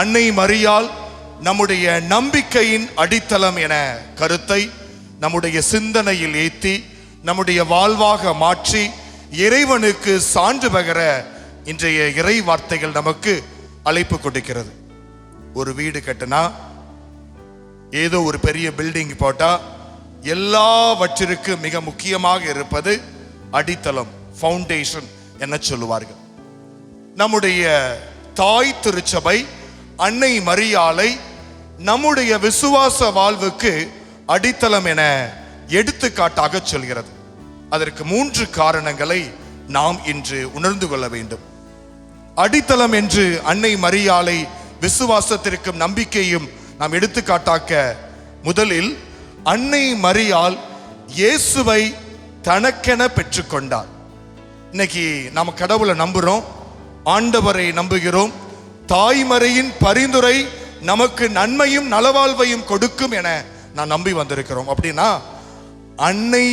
அன்னை மறியால் நம்முடைய நம்பிக்கையின் அடித்தளம் என கருத்தை நம்முடைய சிந்தனையில் ஏற்றி நம்முடைய வாழ்வாக மாற்றி இறைவனுக்கு சான்று பகர இன்றைய இறை வார்த்தைகள் நமக்கு அழைப்பு கொடுக்கிறது. ஒரு வீடு கட்டினா ஏதோ ஒரு பெரிய பில்டிங் போட்டா எல்லாவற்றிற்கு மிக முக்கியமாக இருப்பது அடித்தளம் ஃபவுண்டேஷன் என சொல்லுவார்கள். நம்முடைய தாய் திருச்சபை அன்னை மரியாலை நம்முடைய விசுவாச வாழ்வுக்கு அடித்தளம் என எடுத்துக்காட்டாக சொல்கிறது. அதற்கு மூன்று காரணங்களை நாம் இன்று உணர்ந்து கொள்ள வேண்டும். அடித்தளம் என்று அன்னை மரியாலை விசுவாசத்திற்கும் நம்பிக்கையும் நாம் எடுத்துக்காட்டாக்க முதலில் அன்னை மரியால் இயேசுவை தனக்கென பெற்றுக்கொண்டார். இன்னைக்கு நாம் கடவுளை நம்புகிறோம் ஆண்டவரை நம்புகிறோம் தாய்மறையின் பரிந்துரை நமக்கு நன்மையும் நலவாழ்வையும் கொடுக்கும் என நான் நம்பி வந்திருக்கிறோம். அப்படின்னா அன்னை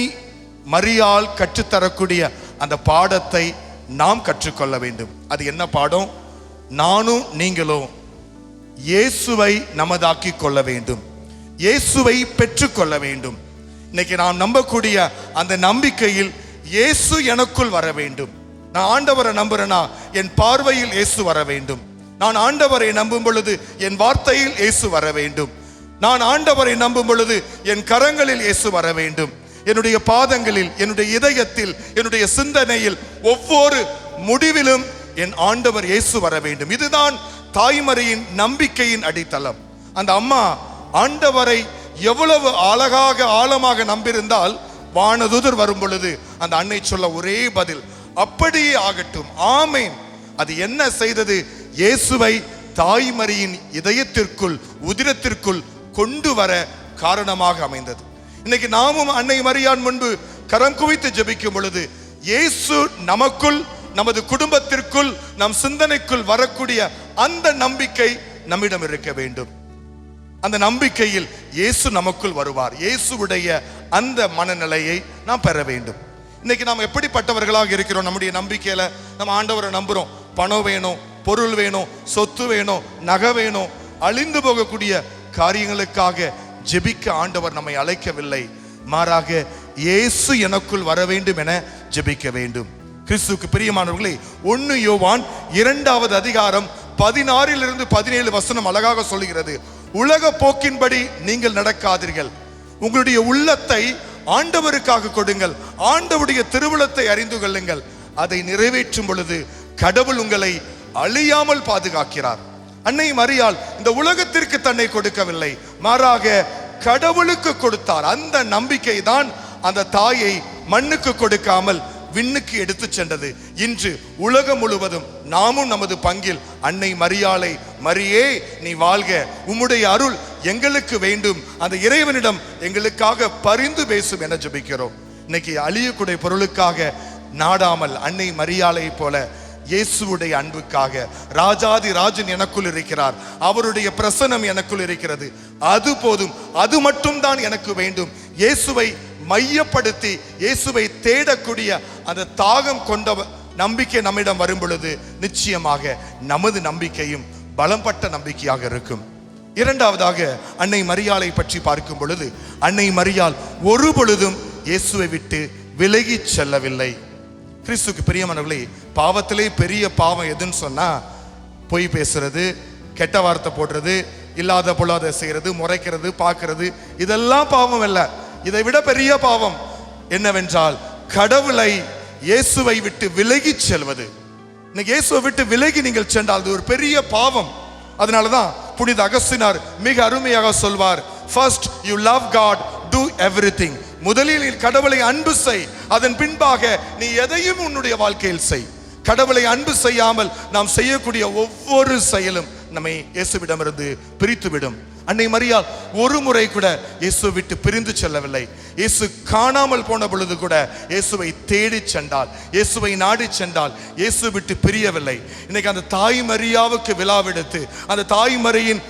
மரியால் கற்றுத்தரக்கூடிய அந்த பாடத்தை நாம் கற்றுக்கொள்ள வேண்டும். அது என்ன பாடம்? நானும் நீங்களும் இயேசுவை நமதாக்கி கொள்ள வேண்டும். இயேசுவை பெற்றுக்கொள்ள வேண்டும். இன்னைக்கு நாம் நம்பக்கூடிய அந்த நம்பிக்கையில் இயேசு எனக்குள் வர வேண்டும். நான் ஆண்டவரை நம்புறேனா? என் பார்வையில் இயேசு வர வேண்டும். நான் ஆண்டவரை நம்பும் பொழுது என் வார்த்தையில் இயேசு வர வேண்டும். நான் ஆண்டவரை நம்பும் பொழுது என் கரங்களில் இயேசு வர வேண்டும். என்னுடைய பாதங்களில் என்னுடைய இதயத்தில் என்னுடைய சிந்தனையில் ஒவ்வொரு முடிவிலும் என் ஆண்டவர் இயேசு வர வேண்டும். இதுதான் தாய்மறையின் நம்பிக்கையின் அடித்தளம். அந்த அம்மா ஆண்டவரை எவ்வளவு அழகாக ஆழமாக நம்பியிருந்தால் வானதுதர் வரும் பொழுது அந்த அன்னை சொல்ல ஒரே பதில் அப்படியே ஆகட்டும். ஆமேன். அது என்ன செய்தது? இயேசுவை தாய்மறியின் இதயத்திற்குள் உதிரத்திற்குள் கொண்டு வர காரணமாக அமைந்தது. இன்னைக்கு நாமும் அன்னை மரியான் முன்பு கரம் குவித்து ஜபிக்கும் பொழுது இயேசு நமக்குள் நமது குடும்பத்திற்குள் நம் சிந்தனைக்குள் வரக்கூடிய அந்த நம்பிக்கை நம்மிடம் இருக்க வேண்டும். அந்த நம்பிக்கையில் இயேசு நமக்குள் வருவார். இயேசுவுடைய அந்த மனநிலையை நாம் பெற வேண்டும். இன்னைக்கு நாம் எப்படிப்பட்டவர்களாக இருக்கிறோம்? நம்முடைய நம்பிக்கையில நம்ம ஆண்டவரை நம்புறோம். பணம் வேணும் பொருள் வேணும் சொத்து வேணும் நகை வேணும் அழிந்து போகக்கூடிய காரியங்களுக்காக ஜெபிக்க ஆண்டவர் நம்மை அழைக்கவில்லை. மாறாக இயேசு எனக்குள் வர வேண்டும் என ஜெபிக்க வேண்டும். கிறிஸ்துவுக்கு பிரியமானவர்களே ஒன்னு யோவான் இரண்டாவது அதிகாரம் பதினாறிலிருந்து பதினேழு வசனம் அழகாக சொல்லுகிறது. உலக போக்கின்படி நீங்கள் நடக்காதீர்கள். உங்களுடைய உள்ளத்தை ஆண்டவருக்காக கொடுங்கள். ஆண்டவருடைய திருவுளத்தை அறிந்து கொள்ளுங்கள். அதை நிறைவேற்றும் பொழுது கடவுள் உங்களை அழியாமல் பாதுகாக்கிறார். அன்னை மரியால் இந்த உலகத்திற்கு தன்னை கொடுக்கவில்லை. மாறாக கடவுளுக்கு கொடுத்தார். அந்த நம்பிக்கை தான் அந்த தாயை மண்ணுக்கு கொடுக்காமல் விண்ணுக்கு எடுத்து சென்றது. இன்று உலகம் முழுவதும் நாமும் நமது பங்கில் அன்னை மரியாளை மரியே நீ வாழ்க. உம்முடைய அருள் எங்களுக்கு வேண்டும். அந்த இறைவனிடம் எங்களுக்காக பரிந்து பேசும் என ஜபிக்கிறோம். இன்னைக்கு அழியக்கூடிய பொருளுக்காக நாடாமல் அன்னை மரியாளை போல இயேசுவுடைய அன்புக்காக ராஜாதி ராஜன் எனக்குள் இருக்கிறார். அவருடைய பிரசனம் எனக்குள் இருக்கிறது. அது போதும் அது மட்டும்தான் எனக்கு வேண்டும். இயேசுவை மையப்படுத்தி இயேசுவை தேடக்கூடிய அந்த தாகம் கொண்ட நம்பிக்கை நம்மிடம் வரும் பொழுது நிச்சயமாக நமது நம்பிக்கையும் பலம்பட்ட நம்பிக்கையாக இருக்கும். இரண்டாவதாக அன்னை மரியாளை பற்றி பார்க்கும் பொழுது அன்னை மரியாள் ஒரு பொழுதும் இயேசுவை விட்டு விலகி செல்லவில்லை. கிறிஸ்துக்கு பிரியமானவர்களே பாவத்திலே பெரிய பாவம் எதுன்னு சொன்னால் பொய் பேசுறது கெட்ட வார்த்தை போடுறது இல்லாத பொல்லாத செய்யறது முறைக்கிறது பார்க்கறது இதெல்லாம் பாவம் அல்ல. இதை விட பெரிய பாவம் என்னவென்றால் கடவுளை இயேசுவை விட்டு விலகி செல்வது. இன்னைக்கு இயேசுவை விட்டு விலகி நீங்கள் சென்றால் அது ஒரு பெரிய பாவம். அதனால தான் புனித அகஸ்தினார் மிக அருமையாக சொல்வார் first you love God to everything முதலில் கடவுளை அன்பு செய் அதன் பின்பாக நீ எதையும் உன்னுடைய வாழ்க்கையில் செய். கடவுளை அன்பு செய்யாமல் நாம் செய்யக்கூடிய ஒவ்வொரு செயலும் நம்மை இயேசுவிடமிருந்து பிரித்துவிடும். அன்னை மரியால் ஒரு முறை கூட இயேசு விட்டு பிரிந்து செல்லவில்லை. இயேசு காணாமல் போன பொழுது கூட இயேசுவை தேடி சென்றால் இயேசுவை நாடி சென்றால் இயேசு விட்டு பிரியவில்லை. இன்னைக்கு அந்த தாய் மரியாவுக்கு விழாவெடுத்து அந்த தாய்மறையின்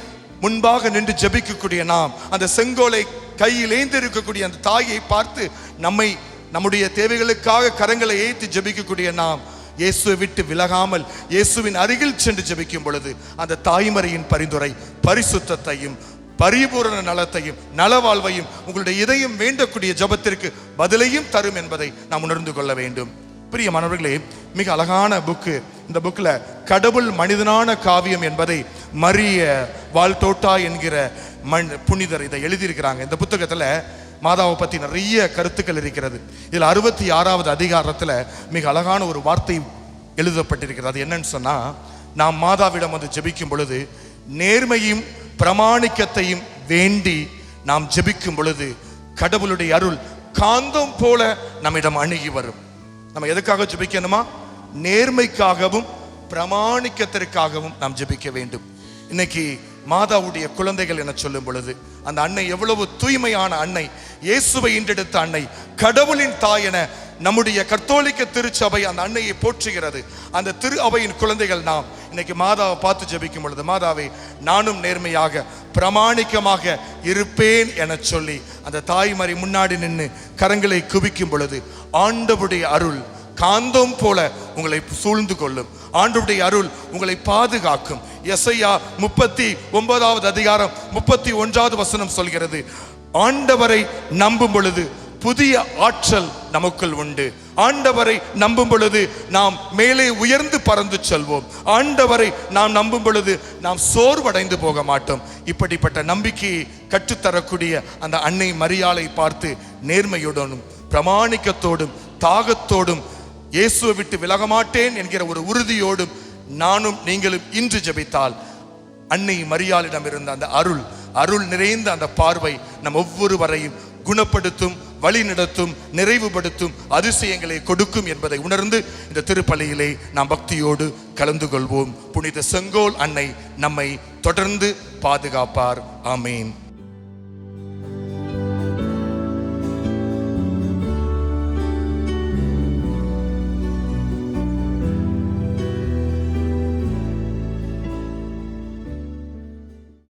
முன்பாக நின்று ஜெபிக்கக்கூடிய நாம் அந்த செங்கோலை கையில் ஏந்திருக்கக்கூடிய அந்த தாயை பார்த்து நம்மை நம்முடைய தேவைகளுக்காக கரங்களை ஏற்றி ஜெபிக்கக்கூடிய நாம் இயேசுவை விட்டு விலகாமல் இயேசுவின் அருகில் சென்று ஜெபிக்கும் பொழுது அந்த தாய்மறையின் பரிந்துரை பரிசுத்தத்தையும் பரிபூரண நலத்தையும் நலவாழ்வையும் உங்களுடைய இதயம் வேண்டக்கூடிய ஜெபத்திற்கு பதிலையும் தரும் என்பதை நாம் உணர்ந்து கொள்ள வேண்டும். பிரிய மாணவர்களே மிக அழகான புக்கு இந்த புக்கில் கடவுள் மனிதனான காவியம் என்பதை மரிய வாழ்த்தோட்டா என்கிற மண் புனிதர் இதை எழுதியிருக்கிறாங்க. இந்த புத்தகத்தில் மாதாவை பற்றி நிறைய கருத்துக்கள் இருக்கிறது. இதில் அறுபத்தி ஆறாவது அதிகாரத்தில் மிக அழகான ஒரு வார்த்தை எழுதப்பட்டிருக்கிறது. அது என்னன்னு சொன்னால் நாம் மாதாவிடம் வந்து ஜெபிக்கும் பொழுது நேர்மையும் பிரமாணிக்கத்தையும் வேண்டி நாம் ஜெபிக்கும் பொழுது கடவுளுடைய அருள் காந்தம் போல நம்மிடம் அணுகி வரும். நம்ம எதுக்காக ஜெபிக்கணுமா? நேர்மைக்காகவும் பிரமாணிக்கத்திற்காகவும் நாம் ஜெபிக்க வேண்டும். இன்னைக்கு மாதாவுடைய குழந்தைகள் என சொல்லும் பொழுது அந்த அன்னை எவ்வளவு தூய்மையான அன்னை இயேசுவை இன்றெடுத்த அன்னை கடவுளின் தாய் என நம்முடைய கத்தோலிக்க திருச்சபை அந்த அன்னையை போற்றுகிறது. அந்த திரு அவையின் குழந்தைகள் நாம் இன்னைக்கு மாதாவை பார்த்து ஜெபிக்கும் பொழுது மாதாவை நானும் நேர்மையாக பிரமாணிக்கமாக இருப்பேன் என சொல்லி அந்த தாய்மாரி முன்னாடி நின்று கரங்களை குவிக்கும் பொழுது ஆண்டவுடைய அருள் காந்தம் போல உங்களை சூழ்ந்து கொள்ளும். ஆண்டுடைய அருள் உங்களை பாதுகாக்கும். எஸ்ஐயா முப்பத்தி ஒன்பதாவது அதிகாரம் முப்பத்தி ஒன்றாவது வசனம் சொல்கிறது. ஆண்டவரை நம்பும் பொழுது புதிய ஆற்றல் நமக்குள் உண்டு. ஆண்டவரை நம்பும் பொழுது நாம் மேலே உயர்ந்து பறந்து செல்வோம். ஆண்டவரை நாம் நம்பும் பொழுது நாம் சோர்வடைந்து போக மாட்டோம். இப்படிப்பட்ட நம்பிக்கையை கற்றுத்தரக்கூடிய அந்த அன்னை மரியாளை பார்த்து நேர்மையுடனும் பிரமாணிக்கத்தோடும் தாகத்தோடும் இயேசுவை விட்டு விலக மாட்டேன் என்கிற ஒரு உறுதியோடும் நானும் நீங்களும் இன்று ஜெபித்தால் அன்னை மரியாளிடம் இருந்த அந்த அருள் அருள் நிறைந்த அந்த பார்வை நம் ஒவ்வொருவரையும் குணப்படுத்தும் வழிநடத்தும் நிறைவுபடுத்தும் அதிசயங்களை கொடுக்கும் என்பதை உணர்ந்து இந்த திருப்பலியிலே நாம் பக்தியோடு கலந்து கொள்வோம். புனித செங்கோல் அன்னை நம்மை தொடர்ந்து பாதுகாப்பார். ஆமேன்.